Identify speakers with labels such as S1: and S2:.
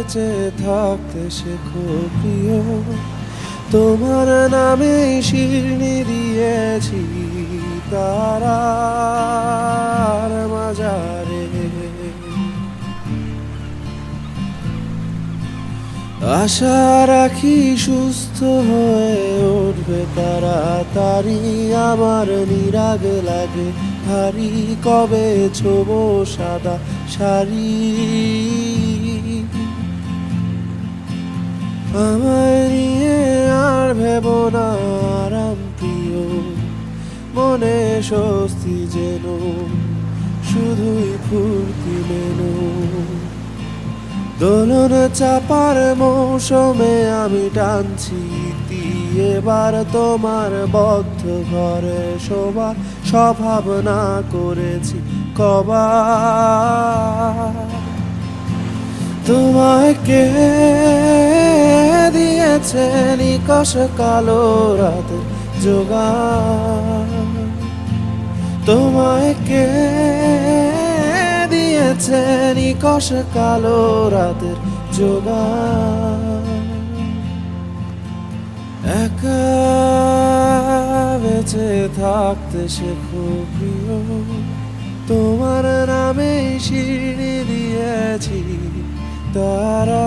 S1: বেঁচে থাকতে শেখো প্রিয়। তোমার নামে শিরনি দিয়েছি তারার মাজারে। আশা রাখি সুস্থ হয়ে উঠবে তাড়াতাড়ি। আমার নিরাগ লাগে, ভারী কবে ছোব সাদা শাড়ি। আমায় নিয়ে আর ভেব না আরাম প্রিয়। মনে স্বস্তি যেন, শুধুই ফুর্তি মেনু দোলন চাপার মৌসুমে আমি টানছি এবার তোমার বদ্ধ ঘরে শোবার স্বভাব না করেছি কবা তোমায় দিয়েছে নিকশ কালো রাতে যোগা তোমায় কে দিয়েছে নিকশ কালো রাতের যোগা একা বেঁচে থাকতে শেখো প্রিয়। তোমার নামে সিঁড়ি দিয়েছি তারা।